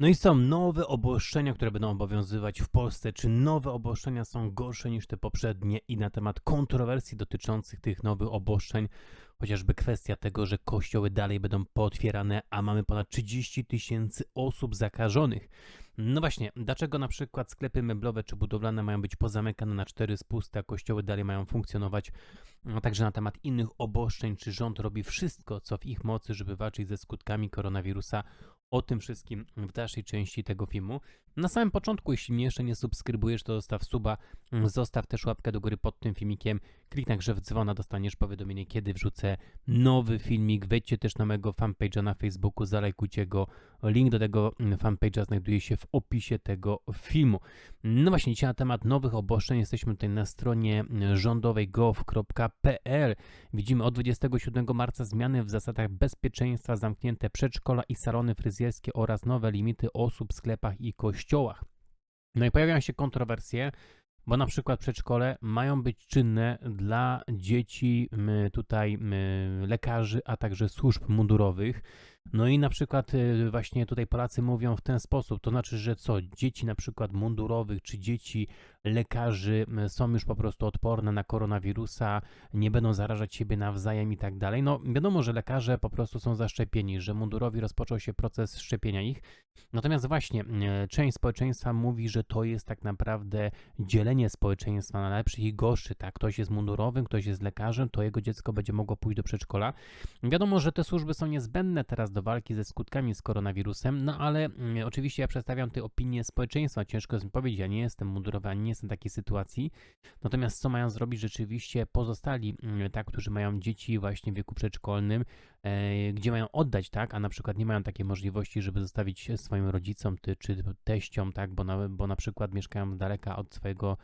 No i są nowe obostrzenia, które będą obowiązywać w Polsce. Czy nowe obostrzenia są gorsze niż te poprzednie? I na temat kontrowersji dotyczących tych nowych obostrzeń, chociażby kwestia tego, że kościoły dalej będą pootwierane, a mamy ponad 30 tysięcy osób zakażonych. No właśnie, dlaczego na przykład sklepy meblowe czy budowlane mają być pozamykane na cztery spusty, a kościoły dalej mają funkcjonować? A także na temat innych obostrzeń, czy rząd robi wszystko, co w ich mocy, żeby walczyć ze skutkami koronawirusa? O tym wszystkim w dalszej części tego filmu. Na samym początku, jeśli mnie jeszcze nie subskrybujesz, to zostaw suba, zostaw też łapkę do góry pod tym filmikiem, kliknij także w dzwona, dostaniesz powiadomienie, kiedy wrzucę nowy filmik. Wejdźcie też na mojego fanpage'a na Facebooku, zalajkujcie go. Link do tego mm, fanpage'a znajduje się w opisie tego filmu. No właśnie, dzisiaj na temat nowych obostrzeń jesteśmy tutaj na stronie mm, rządowej gov.pl. Widzimy od 27 marca zmiany w zasadach bezpieczeństwa, zamknięte przedszkola i salony fryzjerskie oraz nowe limity osób w sklepach i kościołach. No i pojawiają się kontrowersje, bo na przykład przedszkole mają być czynne dla dzieci m, tutaj lekarzy, a także służb mundurowych. No i na przykład y, właśnie tutaj Polacy mówią w ten sposób, to znaczy, że co, dzieci na przykład mundurowych czy dzieci lekarzy są już po prostu odporne na koronawirusa, nie będą zarażać siebie nawzajem i tak dalej. No wiadomo, że lekarze po prostu są zaszczepieni, że mundurowi rozpoczął się proces szczepienia ich. Natomiast właśnie część społeczeństwa mówi, że to jest tak naprawdę dzielenie społeczeństwa na lepszych i gorszych. Tak? Ktoś jest mundurowym, ktoś jest lekarzem, to jego dziecko będzie mogło pójść do przedszkola. Wiadomo, że te służby są niezbędne teraz do walki ze skutkami z koronawirusem, no ale mm, oczywiście ja przedstawiam te opinie społeczeństwa. Ciężko jest mi powiedzieć, ja nie jestem mundurowy, ani nie jestem w takiej sytuacji. Natomiast co mają zrobić rzeczywiście pozostali, mm, tak, którzy mają dzieci właśnie w wieku przedszkolnym, e, gdzie mają oddać, tak, a na przykład nie mają takiej możliwości, żeby zostawić swoim rodzicom ty, czy teściom, tak, bo na, bo na przykład mieszkają daleka od swojego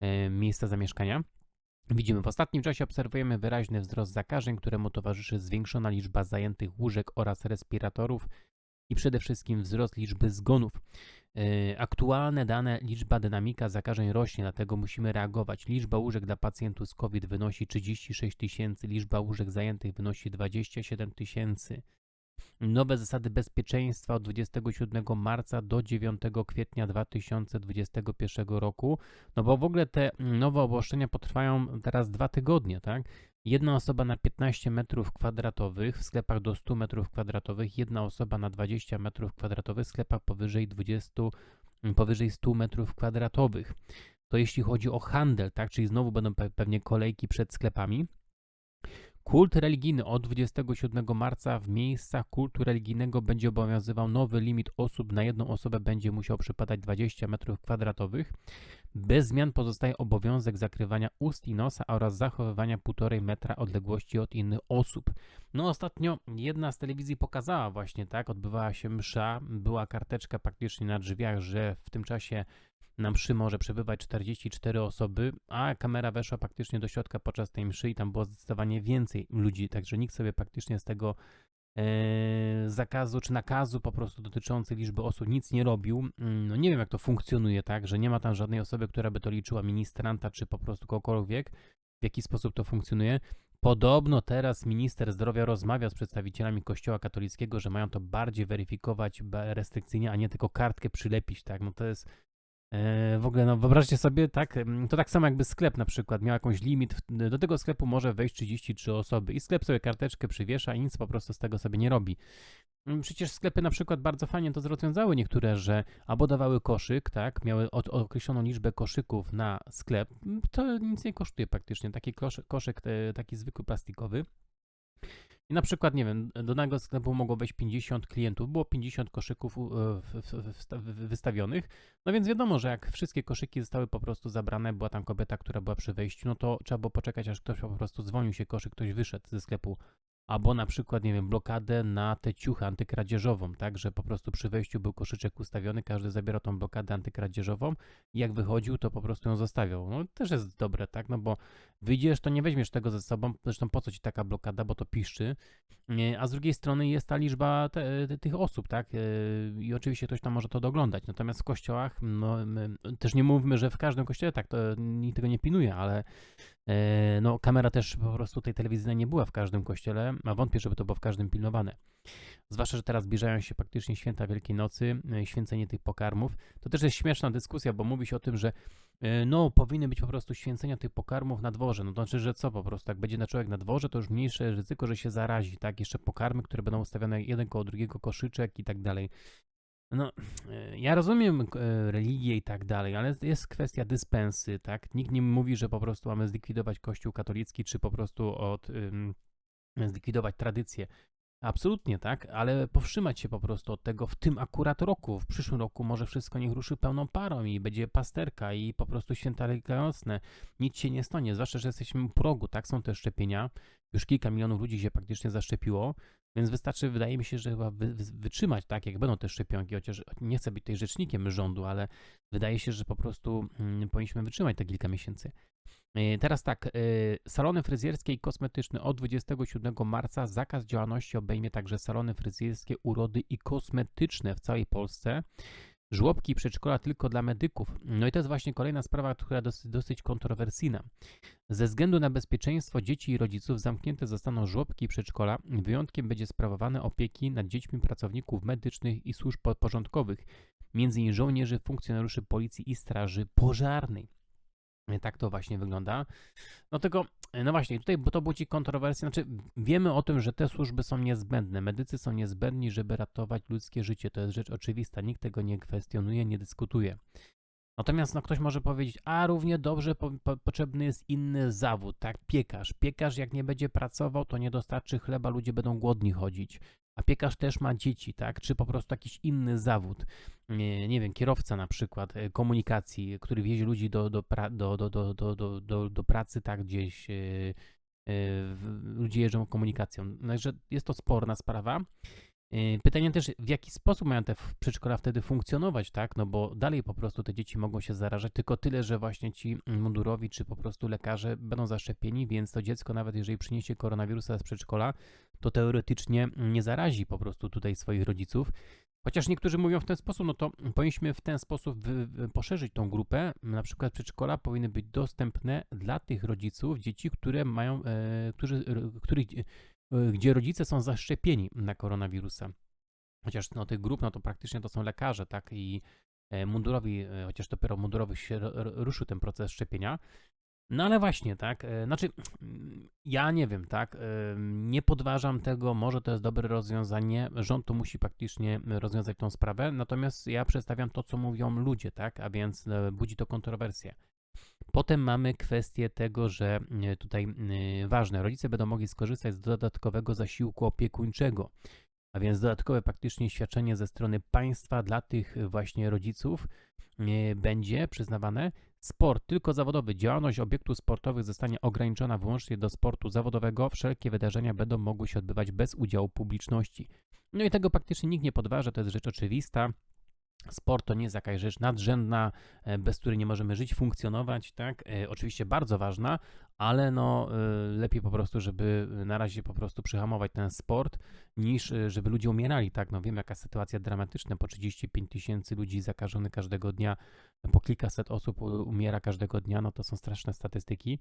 e, miejsca zamieszkania. Widzimy, w ostatnim czasie obserwujemy wyraźny wzrost zakażeń, któremu towarzyszy zwiększona liczba zajętych łóżek oraz respiratorów i przede wszystkim wzrost liczby zgonów. Yy, Aktualne dane, liczba dynamika zakażeń rośnie, dlatego musimy reagować. Liczba łóżek dla pacjentów z COVID wynosi 36 tysięcy, liczba łóżek zajętych wynosi 27 tysięcy. Nowe zasady bezpieczeństwa od 27 marca do 9 kwietnia 2021 roku. No bo w ogóle te nowe obostrzenia potrwają teraz dwa tygodnie, tak? Jedna osoba na 15 metrów kwadratowych w sklepach do 100 metrów kwadratowych, jedna osoba na 20 metrów kwadratowych w sklepach powyżej 20, powyżej 100 metrów kwadratowych. To jeśli chodzi o handel, tak? Czyli znowu będą pe- pewnie kolejki przed sklepami. Kult religijny od 27 marca w miejscach kultu religijnego będzie obowiązywał nowy limit osób na jedną osobę będzie musiał przypadać 20 m2. Bez zmian pozostaje obowiązek zakrywania ust i nosa oraz zachowywania 1,5 metra odległości od innych osób. No ostatnio jedna z telewizji pokazała właśnie tak, odbywała się msza, była karteczka praktycznie na drzwiach, że w tym czasie na mszy może przebywać 44 osoby, a kamera weszła praktycznie do środka podczas tej mszy i tam było zdecydowanie więcej ludzi, także nikt sobie praktycznie z tego zakazu czy nakazu po prostu dotyczący liczby osób nic nie robił. Mm, No nie wiem jak to funkcjonuje, tak, że nie ma tam żadnej osoby, która by to liczyła, ministranta czy po prostu kogokolwiek, w jaki sposób to funkcjonuje. Podobno teraz minister zdrowia rozmawia z przedstawicielami Kościoła katolickiego, że mają to bardziej weryfikować restrykcyjnie, a nie tylko kartkę przylepić, tak, no to jest E, W ogóle, no wyobraźcie sobie, tak, to tak samo jakby sklep na przykład miał jakąś limit, do tego sklepu może wejść 33 osoby i sklep sobie karteczkę przywiesza i nic po prostu z tego sobie nie robi. Mm, Przecież sklepy na przykład bardzo fajnie to rozwiązały niektóre, że albo dawały koszyk, tak, miały od, określoną liczbę koszyków na sklep, to nic nie kosztuje praktycznie, taki kosz, koszyk e, taki zwykły plastikowy. Na przykład, nie wiem, do danego sklepu mogło wejść 50 klientów, było 50 koszyków e, wystawionych, no więc wiadomo, że jak wszystkie koszyki zostały po prostu zabrane, była tam kobieta, która była przy wejściu, no to trzeba było poczekać, aż ktoś po prostu dzwonił się koszyk, ktoś wyszedł ze sklepu. Albo na przykład, nie wiem, blokadę na tę ciuchę antykradzieżową, tak, że po prostu przy wejściu był koszyczek ustawiony, każdy zabierał tą blokadę antykradzieżową i jak wychodził, to po prostu ją zostawiał. No też jest dobre, tak, no bo wyjdziesz, to nie weźmiesz tego ze sobą, zresztą po co ci taka blokada, bo to piszczy, a z drugiej strony jest ta liczba te, te, tych osób, tak, Yy, i oczywiście ktoś tam może to doglądać, natomiast w kościołach, no, też nie mówmy, że w każdym kościele tak, to nikt tego nie pilnuje, ale E, No, kamera też po prostu tej telewizyjnej nie była w każdym kościele, a wątpię, żeby to było w każdym pilnowane. Zwłaszcza, że teraz zbliżają się faktycznie święta Wielkiej Nocy, e, święcenie tych pokarmów. To też jest śmieszna dyskusja, bo mówi się o tym, że e, no, powinny być po prostu święcenia tych pokarmów na dworze. No to znaczy, że co po prostu, jak będzie na człowiek na dworze, to już mniejsze ryzyko, że się zarazi, tak? Jeszcze pokarmy, które będą ustawione jeden koło drugiego, koszyczek i tak dalej. No, e, ja rozumiem religię i tak dalej, ale jest kwestia dyspensy, tak? Nikt nie mówi, że po prostu mamy zlikwidować Kościół katolicki, czy po prostu od, zlikwidować tradycję. Absolutnie tak, ale powstrzymać się po prostu od tego w tym akurat roku. W przyszłym roku może wszystko niech ruszy pełną parą i będzie pasterka i po prostu święta wielkanocne. Nic się nie stanie, zwłaszcza, że jesteśmy u progu, tak? Są te szczepienia. Już kilka milionów ludzi się praktycznie zaszczepiło. Więc wystarczy, wydaje mi się, że chyba wy, wy, wytrzymać tak, jak będą te szczepionki, chociaż nie chcę być tutaj rzecznikiem rządu, ale wydaje się, że po prostu mm, powinniśmy wytrzymać te kilka miesięcy. Yy, teraz tak, yy, salony fryzjerskie i kosmetyczne od 27 marca zakaz działalności obejmie także salony fryzjerskie, urody i kosmetyczne w całej Polsce żłobki przedszkola tylko dla medyków. No i to jest właśnie kolejna sprawa, która dosyć, dosyć kontrowersyjna. Ze względu na bezpieczeństwo dzieci i rodziców zamknięte zostaną żłobki przedszkola. Wyjątkiem będzie sprawowane opieki nad dziećmi pracowników medycznych i służb porządkowych, m.in. żołnierzy, funkcjonariuszy policji i straży pożarnej. Tak to właśnie wygląda. No tego, no właśnie, tutaj bo to budzi kontrowersje. Znaczy, wiemy o tym, że te służby są niezbędne. Medycy są niezbędni, żeby ratować ludzkie życie. To jest rzecz oczywista. Nikt tego nie kwestionuje, nie dyskutuje. Natomiast no, ktoś może powiedzieć, a równie dobrze po, po, potrzebny jest inny zawód, tak? Piekarz. Piekarz, jak nie będzie pracował, to nie dostarczy chleba, ludzie będą głodni chodzić a piekarz też ma dzieci, tak? Czy po prostu jakiś inny zawód, nie, nie wiem, kierowca na przykład e, komunikacji, który wiezie ludzi do, do, pra, do, do, do, do, do, do, pracy, tak, gdzieś yy, yy, ludzie jeżdżą komunikacją. Także jest to sporna sprawa. Pytanie też, w jaki sposób mają te przedszkola wtedy funkcjonować, tak? No bo dalej po prostu te dzieci mogą się zarażać, tylko tyle, że właśnie ci mundurowi czy po prostu lekarze będą zaszczepieni, więc to dziecko, nawet jeżeli przyniesie koronawirusa z przedszkola, to teoretycznie nie zarazi po prostu tutaj swoich rodziców. Chociaż niektórzy mówią w ten sposób, no to powinniśmy w ten sposób poszerzyć tą grupę. Na przykład przedszkola powinny być dostępne dla tych rodziców dzieci, które mają, e, którzy, których gdzie rodzice są zaszczepieni na koronawirusa. Chociaż no, tych grup, no to praktycznie to są lekarze, tak, i e, mundurowi, e, chociaż dopiero mundurowy się ruszył ten proces szczepienia. No ale właśnie, tak, e, znaczy ja nie wiem, tak, nie podważam tego, może to jest dobre rozwiązanie, rząd to musi praktycznie rozwiązać tą sprawę, natomiast ja przedstawiam to, co mówią ludzie, tak, a więc budzi to kontrowersję. Potem mamy kwestię tego, że e, tutaj e, ważne, rodzice będą mogli skorzystać z dodatkowego zasiłku opiekuńczego, a więc dodatkowe praktycznie świadczenie ze strony państwa dla tych właśnie rodziców e, będzie przyznawane. Sport tylko zawodowy. Działalność obiektów sportowych zostanie ograniczona wyłącznie do sportu zawodowego. Wszelkie wydarzenia będą mogły się odbywać bez udziału publiczności. No i tego praktycznie nikt nie podważa, to jest rzecz oczywista. Sport to nie jest jakaś rzecz nadrzędna, e, bez której nie możemy żyć, funkcjonować, tak? E, oczywiście bardzo ważna, ale no e, lepiej po prostu, żeby na razie po prostu przyhamować ten sport, niż żeby ludzie umierali, tak? No wiem, jaka sytuacja dramatyczna, po 35 tysięcy ludzi zakażonych każdego dnia, po kilkaset osób umiera każdego dnia, no to są straszne statystyki.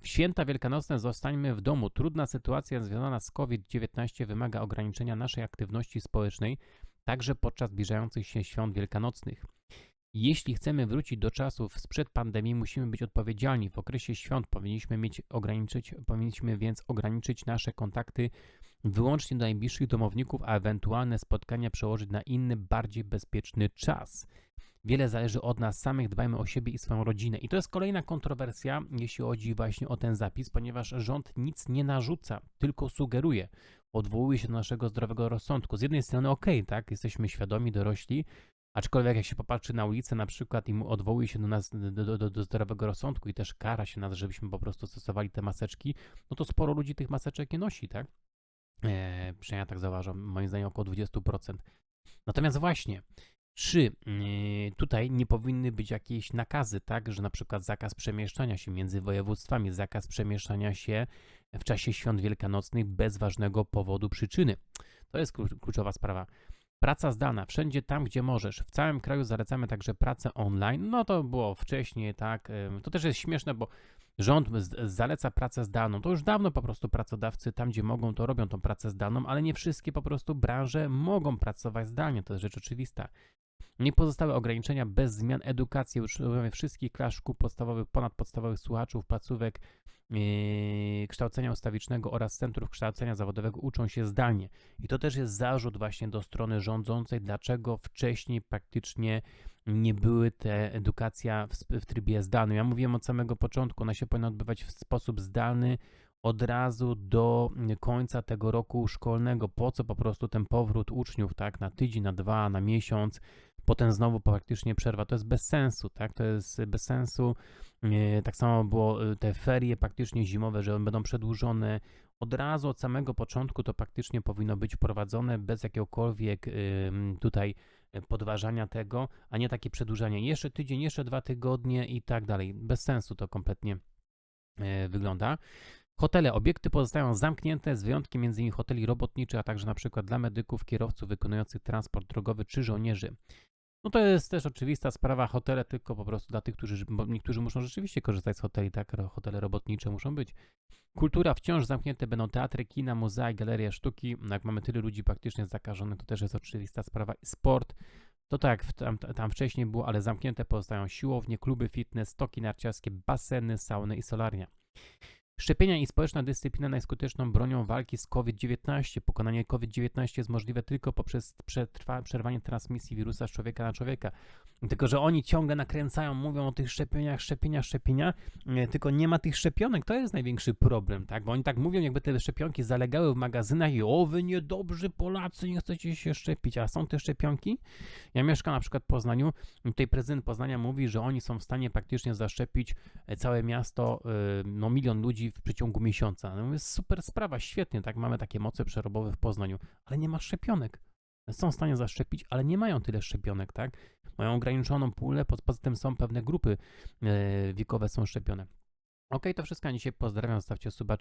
W święta wielkanocne zostańmy w domu. Trudna sytuacja związana z COVID-19 wymaga ograniczenia naszej aktywności społecznej, także podczas zbliżających się świąt wielkanocnych. Jeśli chcemy wrócić do czasów sprzed pandemii, musimy być odpowiedzialni. W okresie świąt powinniśmy mieć ograniczyć, powinniśmy więc ograniczyć nasze kontakty wyłącznie do najbliższych domowników, a ewentualne spotkania przełożyć na inny, bardziej bezpieczny czas. Wiele zależy od nas samych, dbajmy o siebie i swoją rodzinę. I to jest kolejna kontrowersja, jeśli chodzi właśnie o ten zapis, ponieważ rząd nic nie narzuca, tylko sugeruje odwołuje się do naszego zdrowego rozsądku. Z jednej strony, okej, okay, tak, jesteśmy świadomi, dorośli, aczkolwiek jak się popatrzy na ulicę na przykład i odwołuje się do nas, do, do, do zdrowego rozsądku i też kara się nas, żebyśmy po prostu stosowali te maseczki, no to sporo ludzi tych maseczek nie nosi, tak? Eee, przynajmniej ja tak zauważam, moim zdaniem około 20%. Natomiast właśnie, czy yy, tutaj nie powinny być jakieś nakazy, tak, że na przykład zakaz przemieszczania się między województwami, zakaz przemieszczania się w czasie świąt wielkanocnych bez ważnego powodu przyczyny. To jest kluczowa sprawa. Praca zdalna, wszędzie tam, gdzie możesz. W całym kraju zalecamy także pracę online. No to było wcześniej, tak. To też jest śmieszne, bo Rząd zaleca pracę zdalną. To już dawno po prostu pracodawcy tam, gdzie mogą, to robią tą pracę zdalną, ale nie wszystkie po prostu branże mogą pracować zdalnie. To jest rzecz oczywista. Nie pozostały ograniczenia bez zmian edukacji. Uczniowie wszystkich klas szkół podstawowych, ponadpodstawowych słuchaczów, placówek yy, kształcenia ustawicznego oraz centrów kształcenia zawodowego uczą się zdalnie. I to też jest zarzut właśnie do strony rządzącej, dlaczego wcześniej praktycznie nie były te edukacja w, w trybie zdalnym. Ja mówiłem od samego początku, ona się powinna odbywać w sposób zdalny od razu do końca tego roku szkolnego. Po co po prostu ten powrót uczniów, tak, na tydzień, na dwa, na miesiąc, potem znowu praktycznie przerwa. To jest bez sensu, tak, to jest bez sensu. E, Tak samo było e, te ferie praktycznie zimowe, że będą przedłużone. Od razu, od samego początku to praktycznie powinno być wprowadzone bez jakiegokolwiek ym, tutaj e, podważania tego, a nie takie przedłużanie. Jeszcze tydzień, jeszcze dwa tygodnie i tak dalej. Bez sensu to kompletnie e, wygląda. Hotele, obiekty pozostają zamknięte z wyjątkiem m.in. hoteli robotniczych, a także przykład dla medyków, kierowców wykonujących transport drogowy czy żołnierzy. No to jest też oczywista sprawa, hotele tylko po prostu dla tych, którzy, bo niektórzy muszą rzeczywiście korzystać z hoteli, tak, hotele robotnicze muszą być. Kultura wciąż zamknięte będą teatry, kina, muzea galerie sztuki. No Jak mamy tyle ludzi praktycznie zakażonych, to też jest oczywista sprawa. Sport, to tak, tam, tam wcześniej było, ale zamknięte pozostają siłownie, kluby fitness, stoki narciarskie, baseny, sauny i solarnia. Szczepienia i społeczna dyscyplina najskuteczną bronią walki z COVID-19. Pokonanie COVID-19 jest możliwe tylko poprzez przerwanie transmisji wirusa z człowieka na człowieka. Tylko, że oni ciągle nakręcają, mówią o tych szczepieniach, szczepienia, szczepienia, e, tylko nie ma tych szczepionek. To jest największy problem, tak? Bo oni tak mówią, jakby te szczepionki zalegały w magazynach i o, wy niedobrzy Polacy, nie chcecie się szczepić. A są te szczepionki? Ja mieszkam na przykład w Poznaniu. Tutaj prezydent Poznania mówi, że oni są w stanie praktycznie zaszczepić e, całe miasto, e, no milion ludzi w przeciągu miesiąca. No jest super sprawa, świetnie, tak? Mamy takie moce przerobowe w Poznaniu, ale nie ma szczepionek. Są w stanie zaszczepić, ale nie mają tyle szczepionek, tak? Mają ograniczoną pulę, po- poza tym są pewne grupy e, wiekowe są szczepione. Okej, to wszystko na dzisiaj. Pozdrawiam, zostawcie suba,